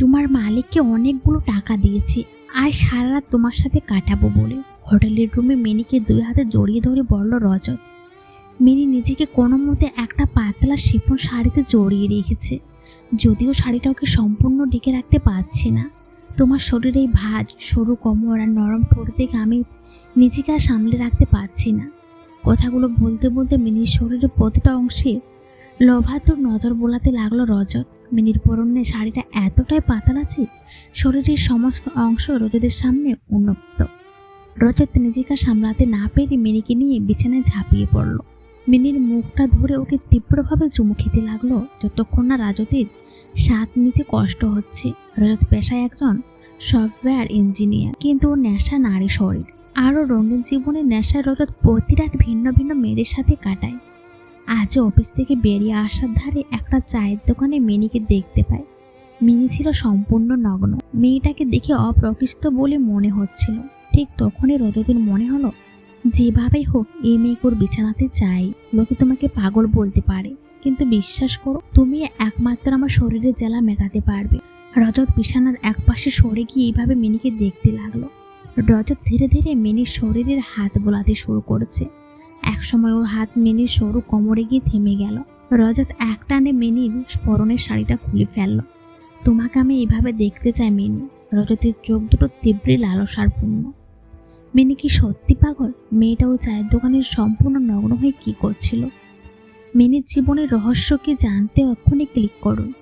তোমার মালিককে অনেকগুলো টাকা দিয়েছি আর সারা রাত তোমার সাথে কাটাবো বলে। হোটেলের রুমে মিনিকে দুই হাতে জড়িয়ে ধরে বলল, রজত, মিনি নিজেকে কোনো মতে একটা পাতলা শিফন শাড়িতে জড়িয়ে রেখেছে। যদিও শাড়িটা ওকে সম্পূর্ণ ঢেকে রাখতে পারছে না। তোমার শরীরে এই ভাঁজ, সরু কোমর আর নরম ঠোঁট দেখে আমি নিজেকে আর সামলে রাখতে পারছি না। কথাগুলো বলতে বলতে মিনির শরীরের প্রতিটা অংশে লোভাতুর নজর বোলাতে লাগল রজত। মিনির পরনে শাড়িটা এতটাই পাতলা যে শরীরের সমস্ত অংশ রজতের সামনে উন্মুক্ত। রজত নিজেকে সামলাতে না পেরে মিনিকে নিয়ে বিছানায় ঝাঁপিয়ে পড়ল। মিনির মুখটা ধরে ওকে তীব্রভাবে চুমু খেতে লাগল যতক্ষণ না রাজতের স্বাদ নিতে কষ্ট হচ্ছে। রজত পেশায় একজন সফটওয়্যার ইঞ্জিনিয়ার, কিন্তু ওর নেশা নারী শরীর। আরও রঙিন জীবনের নেশায় রজত প্রতি রাত ভিন্ন ভিন্ন মেয়েদের সাথে কাটায়। আজও অফিস থেকে বেরিয়ে আসার ধারে একটা চায়ের দোকানে মিনিকে দেখতে পায়। মিনি ছিল সম্পূর্ণ নগ্ন। মেয়েটাকে দেখে অপ্রকৃষ্ট বলে মনে হচ্ছিল। ঠিক তখনই রজতের মনে হলো, যেভাবেই হোক, এই মেয়েকুর বিছানাতে চাই। লোকে তোমাকে পাগল বলতে পারে। কিন্তু বিশ্বাস করো, তুমি একমাত্র আমার শরীরের জ্বালা মেটাতে পারবে। রজত বিছানার একপাশে সরে গিয়ে এইভাবে মিনিকে দেখতে লাগল। রজত ধীরে ধীরে মিনির শরীরের হাত বোলাতে শুরু করেছে। একসময় ওর হাত মিনির সরু কোমরে গিয়ে থেমে গেল। রজত এক টানে মিনির স্মরণের শাড়িটা খুলে ফেলল। তোমাকে আমি এভাবে দেখতে চাই, মেনি। রজতের চোখ দুটো তীব্র লালসার পূর্ণ মেনি কি সত্যি পাগল? মেয়েটা ও চায়ের দোকানের সম্পূর্ণ নগ্ন হয়ে কী করছিল? মিনির জীবনের রহস্য কি জানতে এক্ষুনি ক্লিক করুন।